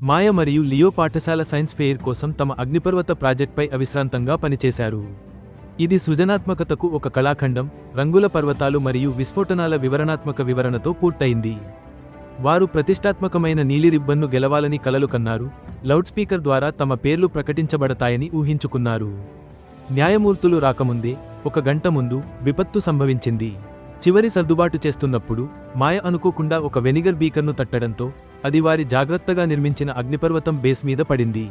మాయ మరియు లియో పాఠశాల science fair కోసం తమ అగ్నిపర్వత ప్రాజెక్ట్పై అవిశ్రాంతంగా పనిచేశారు. ఇది సృజనాత్మకతకు ఒక కళాఖండం రంగుల పర్వతాలు మరియు విస్ఫోటనాల వివరణాత్మక వివరణతో పూర్తయింది. వారు ప్రతిష్టాత్మకమైన నీలి రిబ్బన్ను గెలవాలని కలలు కన్నారు లౌడ్ స్పీకర్ ద్వారా తమ పేర్లు ప్రకటించబడతాయని ఊహించుకున్నారు. న్యాయమూర్తులు రాకముందే ఒక గంట ముందు విపత్తు సంభవించింది. చివరి సర్దుబాటు చేస్తున్నప్పుడు మాయ అనుకోకుండా ఒక వెనిగర్ బీకర్ను తట్టడంతో అది వారి జాగ్రత్తగా నిర్మించిన అగ్నిపర్వతం బేస్ మీద పడింది.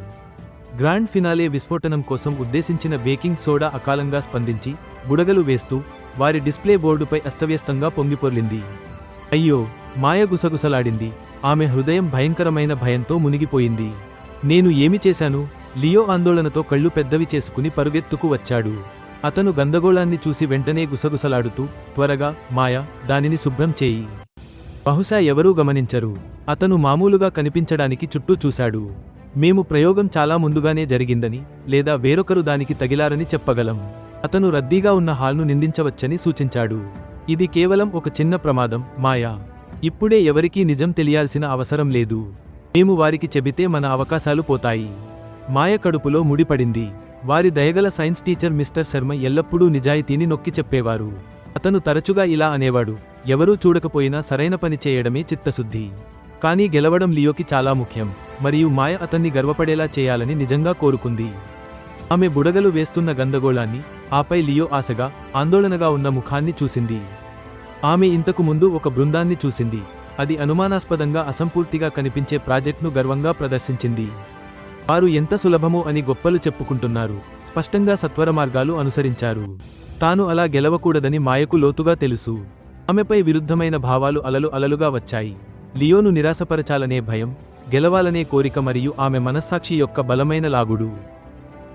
గ్రాండ్ ఫినాలే విస్ఫోటనం కోసం ఉద్దేశించిన బేకింగ్ సోడా అకాలంగా స్పందించి బుడగలు వేస్తూ వారి డిస్ప్లే బోర్డుపై అస్తవ్యస్తంగా పొంగిపొర్లింది అయ్యో మాయ గుసగుసలాడింది. ఆమె హృదయం భయంకరమైన భయంతో మునిగిపోయింది. నేను ఏమి చేశాను? లియో ఆందోళనతో కళ్ళు పెద్దవి చేసుకుని పరుగెత్తుకు వచ్చాడు. అతను గందగోళాన్ని చూసి వెంటనే గుసగుసలాడుతూ త్వరగా మాయ దానిని శుభ్రం చేయి. బహుశా ఎవరూ గమనించరు. అతను మామూలుగా కనిపించడానికి చుట్టూ చూశాడు. మేము ప్రయోగం చాలా ముందుగానే జరిగిందని లేదా వేరొకరు దానికి తగిలారని చెప్పగలం. అతను రద్దీగా ఉన్న హాల్ను నిందించవచ్చని సూచించాడు. ఇది కేవలం ఒక చిన్న ప్రమాదం మాయా. ఇప్పుడే ఎవరికీ నిజం తెలియాల్సిన అవసరం లేదు. మేము వారికి చెబితే మన అవకాశాలు పోతాయి. మాయ కడుపులో ముడిపడింది. వారి దయగల సైన్స్ టీచర్ మిస్టర్ శర్మ ఎల్లప్పుడూ నిజాయితీని నొక్కి చెప్పేవారు. అతను తరచుగా ఇలా అనేవాడు. ఎవరూ చూడకపోయినా సరైన పని చేయడమే చిత్తశుద్ధి. కానీ గెలవడం లియోకి చాలా ముఖ్యం మరియు మాయ అతన్ని గర్వపడేలా చేయాలని నిజంగా కోరుకుంది. ఆమె బుడగలు వేస్తున్న గందగోళాన్ని ఆపై లియో ఆశగా ఆందోళనగా ఉన్న ముఖాన్ని చూసింది. ఆమె ఇంతకు ముందు ఒక బృందాన్ని చూసింది. అది అనుమానాస్పదంగా అసంపూర్తిగా కనిపించే ప్రాజెక్ట్ను గర్వంగా ప్రదర్శించింది. వారు ఎంత సులభమో అని గొప్పలు చెప్పుకుంటున్నారు స్పష్టంగా సత్వర మార్గాలు అనుసరించారు. తాను అలా గెలవకూడదని మాయకు లోతుగా తెలుసు. ఆమెపై విరుద్ధమైన భావాలు అలలు అలలుగా వచ్చాయి. లియోను నిరాశపరచాలనే భయం గెలవాలనే కోరిక మరియు ఆమె మనస్సాక్షి యొక్క బలమైన లాగుడు.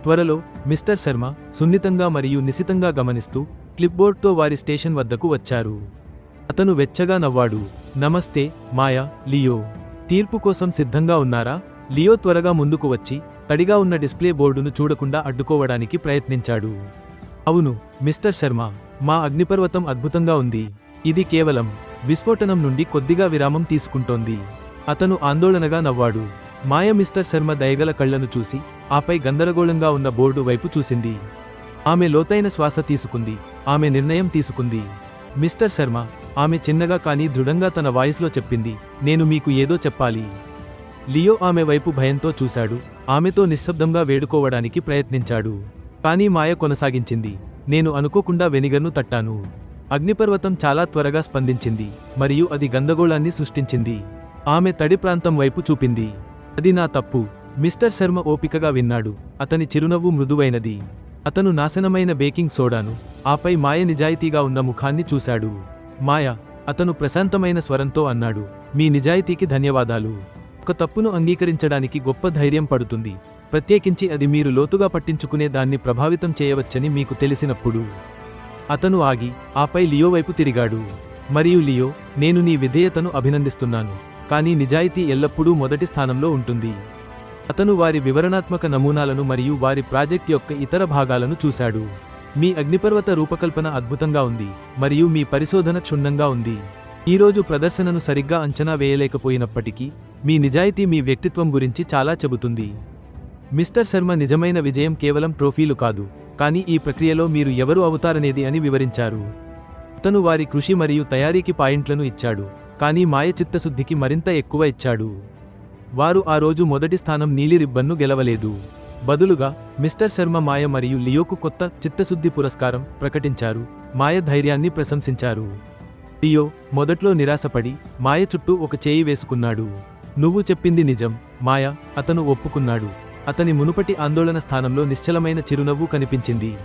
త్వరలో మిస్టర్ శర్మ సున్నితంగా మరియు నిశితంగా గమనిస్తూ క్లిప్బోర్డ్తో వారి స్టేషన్ వద్దకు వచ్చారు. అతను వెచ్చగా నవ్వాడు నమస్తే మాయా లియో. తీర్పు కోసం సిద్ధంగా ఉన్నారా లియో త్వరగా ముందుకు వచ్చి తడిగా ఉన్న డిస్ప్లే బోర్డును చూడకుండా అడ్డుకోవడానికి ప్రయత్నించాడు. అవును మిస్టర్ శర్మ. మా అగ్నిపర్వతం అద్భుతంగా ఉంది. ఇది కేవలం విస్ఫోటనం నుండి కొద్దిగా విరామం తీసుకుంటోంది. అతను ఆందోళనగా నవ్వాడు. మాయ మిస్టర్ శర్మ దయగల కళ్ళను చూసి ఆపై గందరగోళంగా ఉన్న బోర్డు వైపు చూసింది. ఆమె లోతైన శ్వాస తీసుకుంది. ఆమె నిర్ణయం తీసుకుంది. మిస్టర్ శర్మ ఆమె చిన్నగా కానీ దృఢంగా తన వాయిస్లో చెప్పింది నేను మీకు ఏదో చెప్పాలి. లియో ఆమె వైపు భయంతో చూశాడు. ఆమెతో నిశ్శబ్దంగా వేడుకోవడానికి ప్రయత్నించాడు. కానీ మాయ కొనసాగించింది. నేను అనుకోకుండా వెనిగర్ను తట్టాను. అగ్నిపర్వతం చాలా త్వరగా స్పందించింది మరియు అది గందగోళాన్ని సృష్టించింది. ఆమె తడి ప్రాంతం వైపు చూపింది. అది నా తప్పు. మిస్టర్ శర్మ ఓపికగా విన్నాడు. అతని చిరునవ్వు మృదువైనది. అతను నాశనమైన బేకింగ్ సోడాను ఆపై మాయ నిజాయితీగా ఉన్న ముఖాన్ని చూశాడు. మాయ అతను ప్రశాంతమైన స్వరంతో అన్నాడు. మీ నిజాయితీకి ధన్యవాదాలు. ఒక తప్పును అంగీకరించడానికి గొప్ప ధైర్యం పడుతుంది. ప్రత్యేకించి అది మీరు లోతుగా పట్టించుకునే దాన్ని ప్రభావితం చేయవచ్చని మీకు తెలిసినప్పుడు. అతను ఆగి ఆపై లియో వైపు తిరిగాడు. మరియు లియో నేను నీ విధేయతను అభినందిస్తున్నాను కానీ నిజాయితీ ఎల్లప్పుడూ మొదటి స్థానంలో ఉంటుంది. అతను వారి వివరణాత్మక నమూనాలను మరియు వారి ప్రాజెక్ట్ యొక్క ఇతర భాగాలను చూశాడు. మీ అగ్నిపర్వత రూపకల్పన అద్భుతంగా ఉంది మరియు మీ పరిశోధన క్షుణ్ణంగా ఉంది. ఈరోజు ప్రదర్శనను సరిగ్గా అంచనా వేయలేకపోయినప్పటికీ మీ నిజాయితీ మీ వ్యక్తిత్వం గురించి చాలా చెబుతుంది. మిస్టర్ శర్మ నిజమైన విజయం కేవలం ట్రోఫీలు కాదు కానీ ఈ ప్రక్రియలో మీరు ఎవరు అవుతారనేది అని వివరించారు. అతను వారి కృషి మరియు తయారీకి పాయింట్లను ఇచ్చాడు కానీ మాయ చిత్తశుద్ధికి మరింత ఎక్కువ ఇచ్చాడు. వారు ఆ రోజు మొదటి స్థానం నీలి రిబ్బన్ను గెలవలేదు. బదులుగా మిస్టర్ శర్మ మాయ మరియు లియోకు కొత్త చిత్తశుద్ధి పురస్కారం ప్రకటించారు మాయ ధైర్యాన్ని ప్రశంసించారు. లియో మొదట్లో నిరాశపడి మాయ చుట్టూ ఒక చేయి వేసుకున్నాడు. నువ్వు చెప్పింది నిజం మాయ అతను ఒప్పుకున్నాడు. అతని మునుపటి ఆందోళన స్థానంలో నిశ్చలమైన చిరునవ్వు కనిపించింది.